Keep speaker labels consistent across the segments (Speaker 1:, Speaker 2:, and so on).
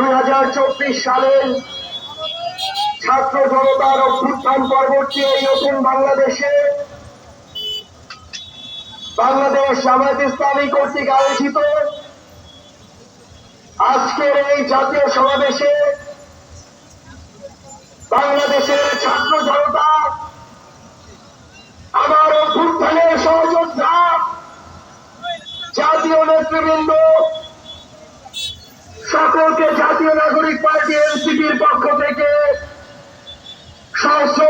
Speaker 1: দুই হাজার চব্বিশ সালের ছাত্র জনতার অভ্যুত্থান পরবর্তী এই নতুন বাংলাদেশে বাংলাদেশ জামায়াত ইসলামী কর্তৃক আয়োজিত। আজকের এই জাতীয় সমাবেশে বাংলাদেশের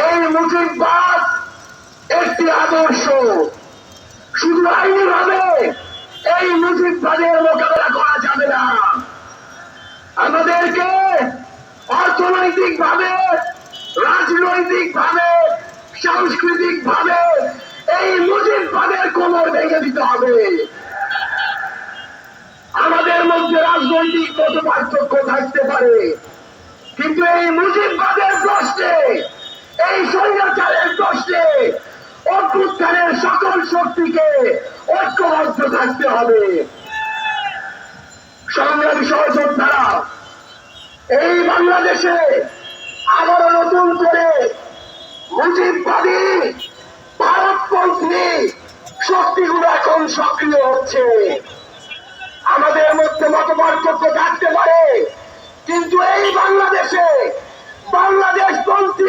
Speaker 1: এই মুজিববাদ একটি আদর্শ। শুধু আইনি ভাবে এই মুজিববাদের মোকাবেলা করা যাবে না। আমাদেরকে অর্থনৈতিক ভাবে রাজনৈতিক ভাবে সাংস্কৃতিক ভাবে এই মুজিববাদের কোমর ভেঙে দিতে হবে। আমাদের মধ্যে রাজনৈতিক মত পার্থক্য থাকতে পারে, কিন্তু এই মুজিববাদের প্রশ্নে এই স্বৈরাচারের প্রশ্নে অভ্যুত্থানের সকল শক্তিকে ঐক্যবদ্ধ থাকতে হবে। সংগ্রামী সহযোদ্ধারা, এই বাংলাদেশে আবারও নতুন করে মুজিববাদী ভারতপন্থী শক্তিগুলো এখন সক্রিয় হচ্ছে। আমাদের মধ্যে মত পার্থক্য থাকতে পারে, কিন্তু এই বাংলাদেশে বাংলাদেশ পন্থী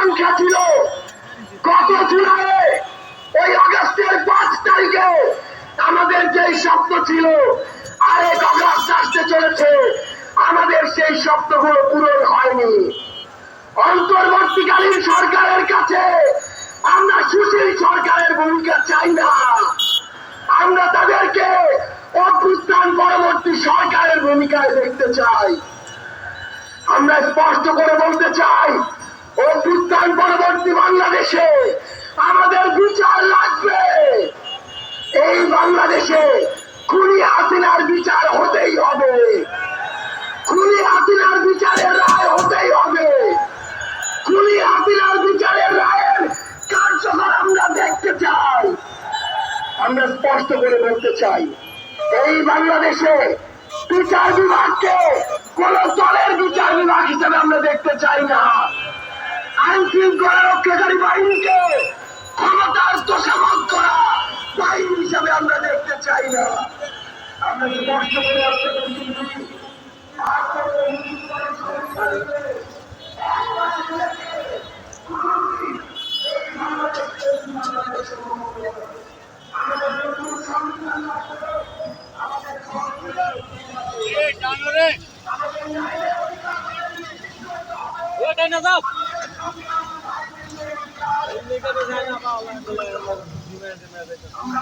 Speaker 1: আকাঙ্ক্ষা ছিল। গত জুলাই ওই আগস্টের পাঁচ তারিখে আমাদের যে স্বপ্ন ছিল, আরেক অগস্ট আসতে চলেছে, আমাদের সেই স্বপ্নগুলো পূরণ হয়নি। অন্তর্বর্তীকালীন সরকারের কাছে আমরা সুশীল সরকারের ভূমিকা চাই না। আমরা তাদেরকে অভ্যুত্থান পরবর্তী সরকারের ভূমিকায় দেখতে চাই। আমরা স্পষ্ট করে বলতে চাই অভ্যুত্থান পরবর্তী বাংলাদেশে আমাদের বিচার লাগবে। এই বাংলাদেশে খুনি হাসিনার বিচার হতেই হবে। খুনি হাসিনার বিচারের রায় হতেই হবে। খুনি হাসিনার বিচারের রায়ের কার্যকর আমরা দেখতে চাই। আমরা স্পষ্ট করে বলতে চাই, এই বাংলাদেশে বিচার বিভাগকে কোন দলের বিচার বিভাগ হিসেবে আমরা দেখতে চাই না। আইন শৃঙ্খলা রক্ষাকারী বাহিনীকে ক্ষমতার তোষামত করা বাহিনী হিসাবে আমরা দেখতে চাই না। আমরা স্পষ্ট করে মতো আমাদের নতুন আমাদের সংবিধান
Speaker 2: এই টানো রে। ও টাইনা যাও
Speaker 1: আমরা